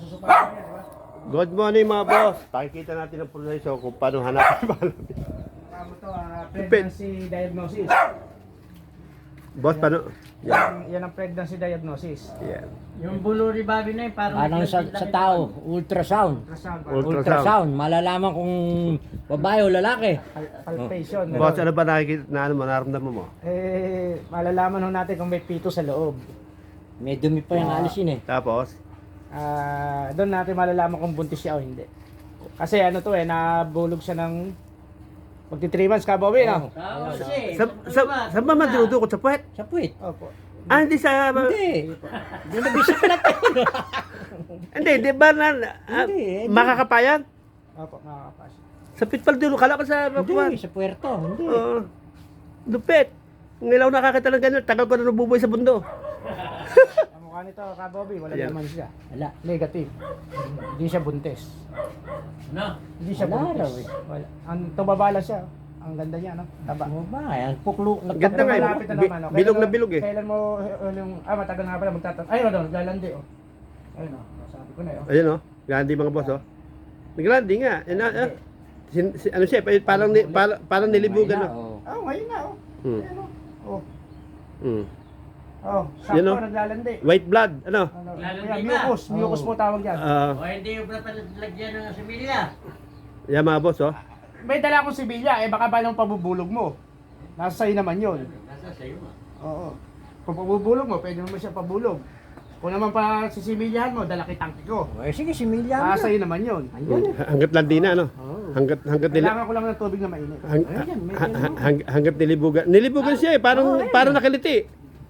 Di ba? Good morning mga boss. Pakikita natin ang proseso kung paano hanapin balot. Tama to, ah, pregnancy diagnosis. boss, paano? Yan. Yan, yan ang pregnancy diagnosis. Yan. Yung bulo ni Bobby na yun, parang... Parang sa, sa tao, ultrasound. Ultrasound, Ultrasound. Ultrasound, malalaman kung babae o lalaki. pal- palpation. Boss, ganun. ano ba nakikita na ano mo, naramdaman mo? Eh, malalaman ho natin kung may pito sa loob. May dumi pa yung alisin eh. Tapos, Ah, doon natin malalaman kung buntis siya o hindi. Kasi ano to eh, nabulog siya ng magti 3 months ka, Bobby, no? Tao kasi. sa, sa, saan ba man dinudukot sa puwet? Sa puwit. Opo. Ah, hindi sa... Hindi. Hindi na tayo. Hindi, di ba na... ah, Hindi, hindi. makakapayan? Opo, makakapasok. Sa pitpal din, kala ko sa... Hindi, sa puerto. Hindi. Oo. lupit. Ngayon ako nakakita ng ganyan, tagal ko na nabubuhay sa bundo. Mukha nito, ka, Bobby, wala Ayan. naman siya. Wala. Negative. Hindi siya buntis. No? Hindi siya Wala buntis. raw eh. Wala. Ang tumabala siya. Ang ganda niya, no? Taba. Ano ba? Ang puklo. Ganda Pero nga eh. malapit na Bi- naman, oh. bilog Kailan na bilog eh. Kailan mo, uh, yung, ah, matagal nga pala magtatat. Ayun, ano, naglalandi, oh. Ayun, oh. Sabi ko na, oh. Ayun oh, landing mga boss oh. Naglanding nga. Yan, ah, ah. Sin- si- ano siya, pa- parang, ni, parang, parang nilibugan oh. Oh, ngayon na, oh. Hmm. Ayun, oh. Oh, Hmm. Oh, sakto, oh. naglalandi. White blood, ano? Ano, Lalandi kaya ba? mucus, mucus Oh. po tawag yan. Ah, O hindi yung lagyan ng similya. yan mga boss oh. May dala akong sibilya, eh baka ba nung pabubulog mo? Nasa sa'yo naman yun. Nasa sa'yo mo. Oo. Kung pabubulog mo, pwede mo siya pabulog. Kung naman pa sisibilyahan mo, dala kitangki ko. Eh, sige, si Milya. Ah, sa'yo naman yun. Hmm. Hanggat landing na ano? Hanggat, hanggat nila... Kailangan ko lang ng tubig na mainit. Hang, Ayan, may ha- ganun. ha- hang- hanggat nilibugan. Nilibugan siya eh, parang, Oh, parang nakiliti.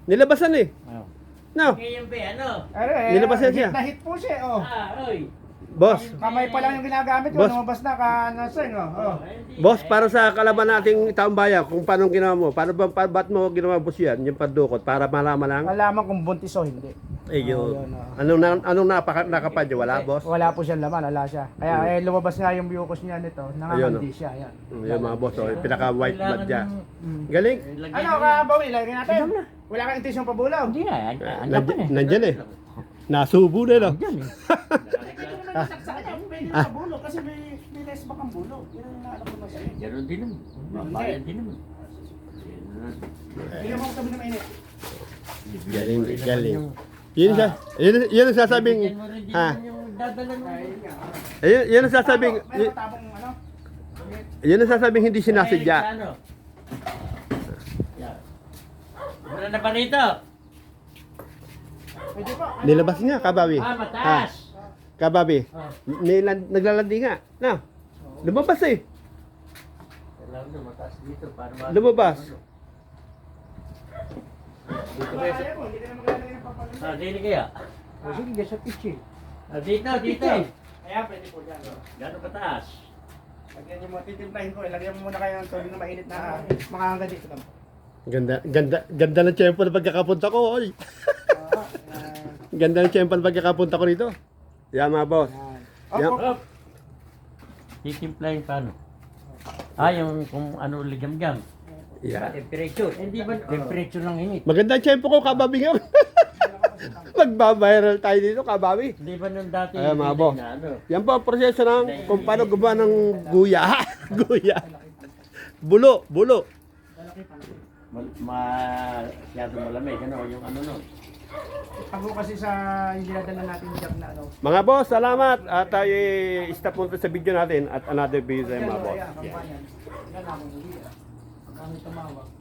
Nilabasan eh. Oh. No, Ngayon ba, ano? Ano eh, Nilabasan siya. hit na hit po siya, oh. Ah, oy. boss. Kamay pa lang yung ginagamit ko, Boss. lumabas na ka, nasaan, oh. oh. hindi. Boss, para sa kalaban nating taong bayan, kung paano ginawa mo, paano ba, pa, ba't mo ginawa boss yan, yung padukot, para malaman lang? Malaman kung buntis o hindi. Eh, Oh, yun. oh. Anong, na, anong napaka, nakapadyo? Wala, boss? Wala po siyang laman, wala siya. Kaya eh, lumabas nga yung mucus niya nito, nangangandi Ayun, siya, yan. Mm, Yung mga boss, oh, yung pinaka-white blood niya. Mm. Galing. Ano ka, Bawi, lagyan natin. Wala kang intensyong pabulaw. Hindi na. Ang Nandyan, laban eh. nandyan eh. Nasubo na, no? Nandyan eh. Sa kanya, pwede na pabulog kasi may, may less bakang bulog. Yan ang inaalap ko na sa'yo. Ganon din naman. Bayan din naman. Bigyan mo ko tabi na mainit. Galing, galing. Yun siya. Yun, yun ang sasabing, ha? Ayun. Yun, ang sasabing, yun, ano? yun ang sasabing hindi Sa sinasadya. ano? Wala na ba rito? Pwede pa. ano? Nilabas nga, kabawi. Ah, mataas. Kababi. Ah. Nilan, naglalandi nga. No. Lumabas eh. Na, dito. Ma- Lumabas. Dito Kaya papalit. Ah, dito kaya. O sige, sa pitchin. Ah, dito, dito. Ayan, pwede po dyan. oh. Gano'ng kataas? Lagyan niyo mo, titimplahin ko. Ilagyan mo muna kayo ng tubig na mainit na mga hanggang dito lang. Ganda, ganda, ganda ng tiyempo na pagkakapunta ko. Oy. Yan. Ganda ng tiyempo na pagkakapunta ko rito. Yan mga boss. Yan. Yep. Opo. Hop! Titimplahin paano? Ah, yung kung ano ligam-gam. Yan. Temperature. Hindi ba? Temperature ng init. Maganda ang tiyempo ko, kababi nga. Magbabiral tayo dito, kababi. Hindi ba nung dati? Ayan, mga. Na, ano? Yan po ang proseso ng kung paano gumawa ng guya. guya. Bulo, bulo. Ma, ma masyado malamig, ano, yung ano no. Ako kasi sa hindi nadala natin job na ano. Mga boss, salamat. At tayo stop muna sa video natin at another video tayo mga boss. Ayan, Kami tumawag.